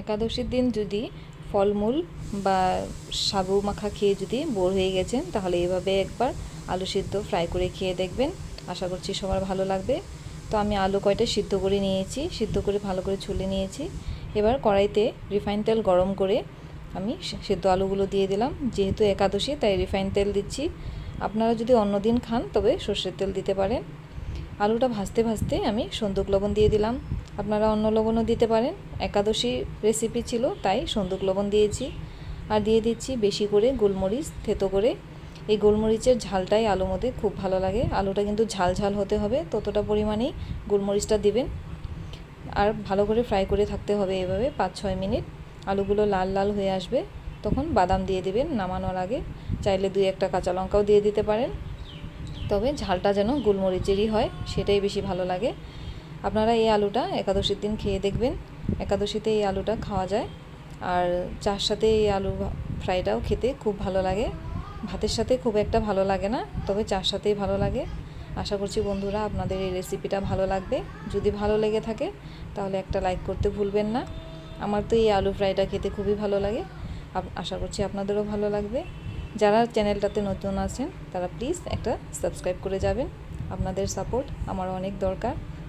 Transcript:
একাদশীর দিন যদি ফলমূল বা সাবু মাখা খেয়ে যদি বোর হয়ে গেছেন, তাহলে এভাবে একবার আলু সিদ্ধ ফ্রাই করে খেয়ে দেখবেন। আশা করছি সবার ভালো লাগবে। তো আমি আলু কয়টা সিদ্ধ করে নিয়েছি, সিদ্ধ করে ভালো করে ছুলে নিয়েছি। এবার কড়াইতে রিফাইন তেল গরম করে আমি সিদ্ধ আলুগুলো দিয়ে দিলাম। যেহেতু একাদশী, তাই রিফাইন তেল দিচ্ছি। আপনারা যদি অন্য দিন খান, তবে সর্ষের তেল দিতে পারেন। আলুটা ভাজতে ভাজতে আমি সন্দুক লবণ দিয়ে দিলাম। আপনারা অন্য লবণও দিতে পারেন। একাদশী রেসিপি ছিল, তাই সন্দুক লবণ দিয়েছি। আর দিয়ে দিচ্ছি বেশি করে গোলমরিচ, থেতো করে। এই গোলমরিচের ঝালটাই আলু মধ্যে খুব ভালো লাগে। আলুটা কিন্তু ঝাল ঝাল হতে হবে, ততটা পরিমাণেই গোলমরিচটা দিবেন। আর ভালো করে ফ্রাই করে থাকতে হবে এভাবে পাঁচ ছয় মিনিট। আলুগুলো লাল লাল হয়ে আসবে, তখন বাদাম দিয়ে দিবেন নামানোর আগে। চাইলে দুই একটা কাঁচা লঙ্কাও দিয়ে দিতে পারেন। তবে ঝালটা যেন গোলমরিচেরই হয়, সেটাই বেশি ভালো লাগে। আপনারা এই আলুটা একাদশীর দিন খেয়ে দেখবেন। একাদশীতে এই আলুটা খাওয়া যায়। আর চার সাথে এই আলু ফ্রাইটাও খেতে খুব ভালো লাগে, ভাতের সাথে খুব একটা ভালো লাগে না, তবে চার সাথেই ভালো লাগে। আশা করছি বন্ধুরা আপনাদের এই রেসিপিটা ভালো লাগবে। যদি ভালো লেগে থাকে, তাহলে একটা লাইক করতে ভুলবেন না। আমার তো এই আলু ফ্রাইটা খেতে খুবই ভালো লাগে। আশা করছি আপনাদেরও ভালো লাগবে। যারা চ্যানেলটাতে নতুন আছেন, তারা প্লিজ একটা সাবস্ক্রাইব করে যাবেন। আপনাদের সাপোর্ট আমার অনেক দরকার।